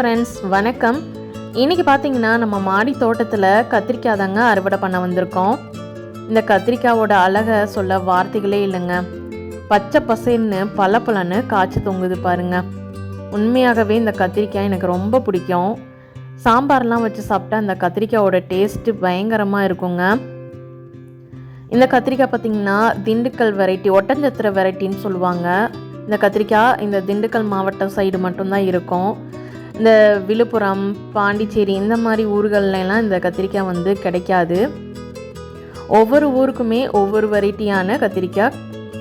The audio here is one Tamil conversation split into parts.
ஃப்ரெண்ட்ஸ் வணக்கம். இன்றைக்கி பார்த்தீங்கன்னா நம்ம மாடி தோட்டத்தில் கத்திரிக்காய் தாங்க அறுவடை பண்ண வந்திருக்கோம். இந்த கத்திரிக்காயோட அழகை சொல்ல வார்த்தைகளே இல்லைங்க. பச்சை பசைன்னு பல பலன்னு காய்ச்சி தொங்குது பாருங்க. உண்மையாகவே இந்த கத்திரிக்காய் எனக்கு ரொம்ப பிடிக்கும். சாம்பார்லாம் வச்சு சாப்பிட்டா இந்த கத்திரிக்காயோட டேஸ்ட்டு பயங்கரமாக இருக்குங்க. இந்த கத்திரிக்காய் பார்த்தீங்கன்னா திண்டுக்கல் வெரைட்டி ஒட்டஞ்சத்திர வெரைட்டின்னு சொல்லுவாங்க. இந்த கத்திரிக்காய் இந்த திண்டுக்கல் மாவட்டம் சைடு மட்டும்தான் இருக்கும். இந்த விழுப்புரம் பாண்டிச்சேரி இந்த மாதிரி ஊர்கள்லாம் இந்த கத்திரிக்காய் வந்து கிடைக்காது. ஒவ்வொரு ஊருக்குமே ஒவ்வொரு வெரைட்டியான கத்திரிக்காய்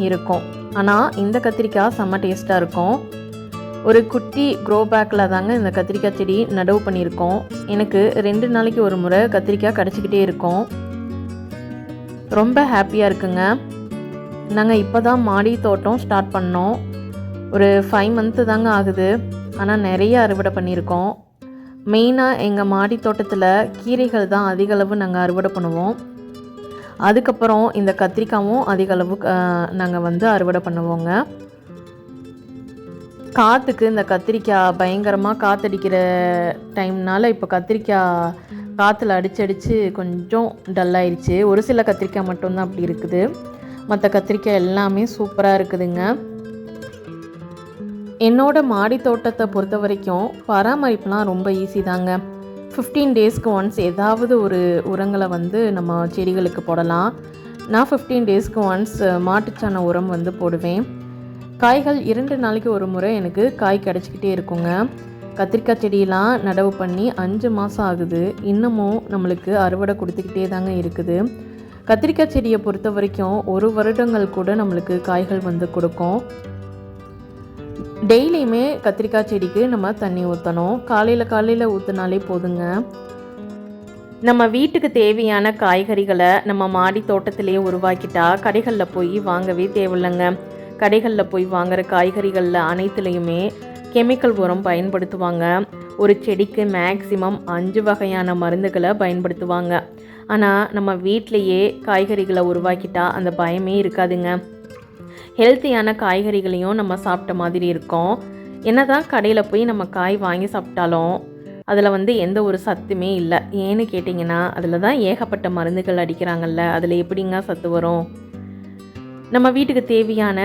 இருக்கும். ஆனால் இந்த கத்திரிக்காய் செம்ம டேஸ்ட்டாக இருக்கும். ஒரு குட்டி க்ரோ பேக்கில் தாங்க இந்த கத்திரிக்காய் செடி நடவு பண்ணியிருக்கோம். எனக்கு ரெண்டு நாளைக்கு ஒரு முறை கத்திரிக்காய் கிடச்சிக்கிட்டே இருக்கும். ரொம்ப ஹாப்பியாக இருக்குங்க. நாங்கள் இப்போ தான் மாடி தோட்டம் ஸ்டார்ட் பண்ணோம். ஒரு ஃபைவ் மந்த்து தாங்க ஆகுது. ஆனால் நிறைய அறுவடை பண்ணியிருக்கோம். மெயினாக எங்கள் மாடி தோட்டத்தில் கீரைகள் தான் அதிக அளவு நாங்கள் அறுவடை பண்ணுவோம். அதுக்கப்புறம் இந்த கத்திரிக்காயும் அதிக அளவு நாங்கள் வந்து அறுவடை பண்ணுவோங்க. காற்றுக்கு இந்த கத்திரிக்காய் பயங்கரமாக காற்றடிக்கிற டைம்னால் இப்போ கத்திரிக்காய் காற்றுல அடிச்சு அடித்து கொஞ்சம் டல்லாயிருச்சு ஒரு சில கத்திரிக்காய் மட்டும்தான் அப்படி இருக்குது. மற்ற கத்திரிக்காய் எல்லாமே சூப்பராக இருக்குதுங்க. என்னோட மாடி தோட்டத்தை பொறுத்த வரைக்கும் பராமரிப்புலாம் ரொம்ப ஈஸி தாங்க. ஃபிஃப்டீன் டேஸ்க்கு ஒன்ஸ் ஏதாவது ஒரு உரங்களை வந்து நம்ம செடிகளுக்கு போடலாம். நான் ஃபிஃப்டீன் டேஸ்க்கு ஒன்ஸ் மாட்டுச்சாண உரம் வந்து போடுவேன். காய்கள் இரண்டு நாளைக்கு ஒரு முறை எனக்கு காய் கிடச்சிக்கிட்டே இருக்குங்க. கத்திரிக்காய் செடியெலாம் நடவு பண்ணி அஞ்சு மாதம் ஆகுது. இன்னமும் நம்மளுக்கு அறுவடை கொடுத்துக்கிட்டே தாங்க இருக்குது. கத்திரிக்காய் செடியை பொறுத்த வரைக்கும் ஒரு வருடங்கள் கூட நம்மளுக்கு காய்கள் வந்து கொடுக்கும். டெய்லியுமே கத்திரிக்காய் செடிக்கு நம்ம தண்ணி ஊற்றணும் காலையில் காலையில் ஊற்றினாலே போதுங்க. நம்ம வீட்டுக்கு தேவையான காய்கறிகளை நம்ம மாடி தோட்டத்திலேயே உருவாக்கிட்டா கடைகளில் போய் வாங்கவே தேவையில்லைங்க. கடைகளில் போய் வாங்குற காய்கறிகளில் அனைத்துலேயுமே கெமிக்கல் உரம் பயன்படுத்துவாங்க. ஒரு செடிக்கு மேக்சிமம் அஞ்சு வகையான மருந்துகளை பயன்படுத்துவாங்க. ஆனால் நம்ம வீட்டிலையே காய்கறிகளை உருவாக்கிட்டா அந்த பயமே இருக்காதுங்க. ஹெல்த்தியான காய்கறிகளையும் நம்ம சாப்பிட்ட மாதிரி இருக்கும். என்ன தான் கடையில் போய் நம்ம காய் வாங்கி சாப்பிட்டாலும் அதில் வந்து எந்த ஒரு சத்துமே இல்லை. ஏன்னு கேட்டிங்கன்னா அதில் தான் ஏகப்பட்ட மருந்துகள் அடிக்கிறாங்கல்ல அதில் எப்படிங்க சத்து வரும்? நம்ம வீட்டுக்கு தேவையான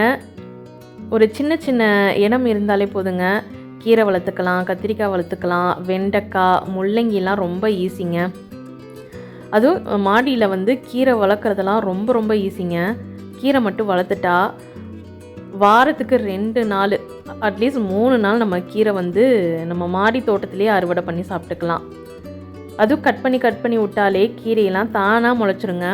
ஒரு சின்ன சின்ன இடம் இருந்தாலே போதுங்க. கீரை வளர்த்துக்கலாம் கத்திரிக்காய் வளர்த்துக்கலாம் வெண்டைக்காய் முள்ளங்கிலாம் ரொம்ப ஈஸிங்க அதுவும் மாடியில் வந்து கீரை வளர்க்குறதெல்லாம் ரொம்ப ரொம்ப ஈஸிங்க கீரை மட்டும் வளர்த்துட்டா வாரத்துக்கு ரெண்டு நாள் அட்லீஸ்ட் மூணு நாள் நம்ம கீரை வந்து நம்ம மாடி தோட்டத்திலே அறுவடை பண்ணி சாப்பிட்டுக்கலாம். அதுவும் கட் பண்ணி கட் பண்ணி விட்டாலே கீரையெல்லாம் தானாக முளைச்சிருங்க.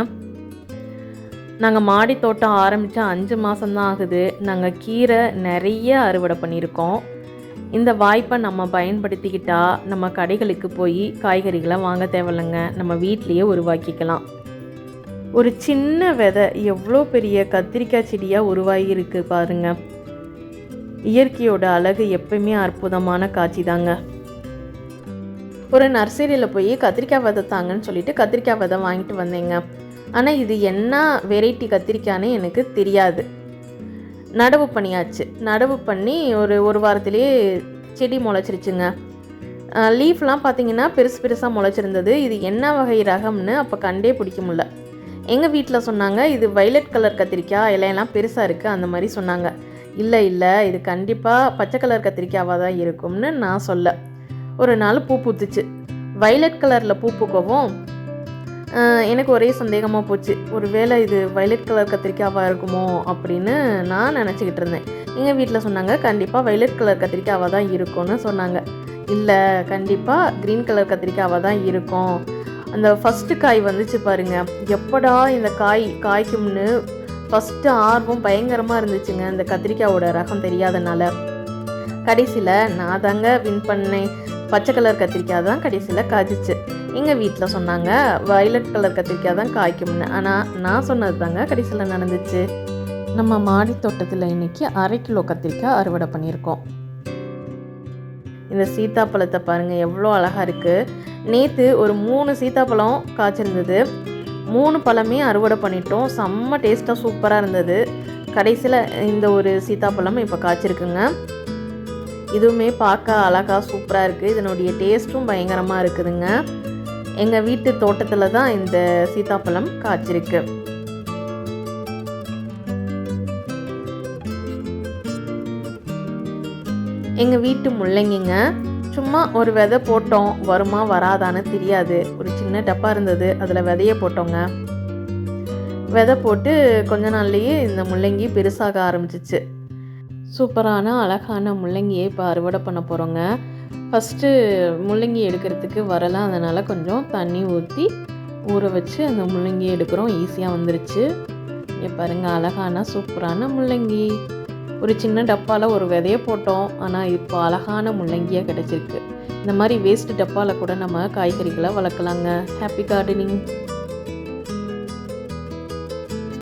நாங்கள் மாடி தோட்டம் ஆரம்பித்தா அஞ்சு மாதம்தான் ஆகுது. நாங்கள் கீரை நிறைய அறுவடை பண்ணியிருக்கோம். இந்த வாய்ப்பை நம்ம பயன்படுத்திக்கிட்டால் நம்ம கடைகளுக்கு போய் காய்கறிகளை வாங்க தேவையில்லைங்க. நம்ம வீட்லேயே உருவாக்கிக்கலாம். ஒரு சின்ன விதை எவ்வளோ பெரிய கத்திரிக்காய் செடியாக உருவாகியிருக்கு பாருங்க. இயற்கையோட அழகு எப்பயுமே அற்புதமான காட்சி தாங்க. ஒரு நர்சரியில் போய் கத்திரிக்காய் விதை தாங்கன்னு சொல்லிட்டு கத்திரிக்காய் விதை வாங்கிட்டு வந்தேங்க. ஆனால் இது என்ன வெரைட்டி கத்திரிக்காய்னு எனக்கு தெரியாது. நடவு பண்ணியாச்சு. நடவு பண்ணி ஒரு ஒரு வாரத்திலேயே செடி முளைச்சிருச்சுங்க. லீஃப்லாம் பார்த்தீங்கன்னா பெருசு பெருசாக முளைச்சிருந்தது. இது என்ன வகை ரகம்னு அப்போ கண்டே பிடிக்க முடியல. எங்கள் வீட்டில் சொன்னாங்க இது வைலட் கலர் கத்திரிக்காய் இலையெல்லாம் பெருசாக இருக்குது அந்த மாதிரி சொன்னாங்க. இல்லை இல்லை இது கண்டிப்பாக பச்சை கலர் கத்திரிக்காவாக தான் இருக்கும்னு நான் சொல்ல. ஒரு நாள் பூ பூத்துச்சு. வைலட் கலரில் பூ பூக்கவும் எனக்கு ஒரே சந்தேகமாக போச்சு. ஒரு வேளை இது வைலட் கலர் கத்திரிக்காவாக இருக்குமோ அப்படின்னு நான் நினச்சிக்கிட்டு இருந்தேன். எங்கள் வீட்டில் சொன்னாங்க கண்டிப்பாக வைலட் கலர் கத்திரிக்காவாக தான் இருக்கும்னு சொன்னாங்க. இல்லை கண்டிப்பாக க்ரீன் கலர் கத்திரிக்காவாக தான் இருக்கும். அந்த ஃபஸ்ட்டு காய் வந்துச்சு பாருங்க. எப்படா இந்த காய் காய்க்கும்னு ஃபஸ்ட்டு ஆர்வம் பயங்கரமாக இருந்துச்சுங்க. இந்த கத்திரிக்காயோட ரகம் தெரியாதனால. கடைசியில் நான் தாங்க வின் பண்ணேன். பச்சை கலர் கத்திரிக்காய் தான் கடைசியில் காய்ச்சிச்சு. எங்கள் வீட்டில் சொன்னாங்க வயலட் கலர் கத்திரிக்காய் தான் காய்க்கும்னு. ஆனால் நான் சொன்னது தாங்க கடைசியில் நடந்துச்சு. நம்ம மாடி தோட்டத்தில் இன்றைக்கி அரை கிலோ கத்திரிக்காய் அறுவடை பண்ணியிருக்கோம். இந்த சீத்தாப்பழத்தை பாருங்கள் எவ்வளோ அழகாக இருக்குது நேற்று ஒரு மூணு சீத்தாப்பழம் காய்ச்சிருந்தது. மூணு பழமே அறுவடை பண்ணிட்டோம். செம்ம டேஸ்ட்டாக சூப்பராக இருந்தது. கடைசியில் இந்த ஒரு சீத்தாப்பழம் இப்போ காய்ச்சிருக்குங்க. இதுவுமே பார்க்க அழகாக சூப்பராக இருக்குது இதனுடைய டேஸ்ட்டும் பயங்கரமாக இருக்குதுங்க. எங்கள் வீட்டு தோட்டத்தில் தான் இந்த சீத்தாப்பழம் காய்ச்சிருக்கு. எங்கள் வீட்டு முள்ளங்கிங்க சும்மா ஒரு விதை போட்டோம் வருமா வராதான்னு தெரியாது. ஒரு சின்ன டப்பா இருந்தது அதில் விதைய போட்டோங்க. விதை போட்டு கொஞ்ச நாள்லேயே இந்த முள்ளங்கி பெருசாக ஆரம்பிச்சிச்சு. சூப்பரான அழகான முள்ளங்கியை இப்போ அறுவடை பண்ண போகிறோங்க ஃபஸ்ட்டு முள்ளங்கி எடுக்கிறதுக்கு வரலாம் அதனால் கொஞ்சம் தண்ணி ஊற்றி ஊற வச்சு அந்த முள்ளங்கி எடுக்கிறோம். ஈஸியாக வந்துருச்சு. இங்கே பாருங்கள் அழகான சூப்பரான முள்ளங்கி. ஒரு சின்ன டப்பாவில் ஒரு விதைய போட்டோம். ஆனால் இப்போ அழகான முள்ளங்கியாக கிடச்சிருக்கு. இந்த மாதிரி வேஸ்ட் டப்பாவில் கூட நம்ம காய்கறிகளை வளர்க்கலாங்க. Happy gardening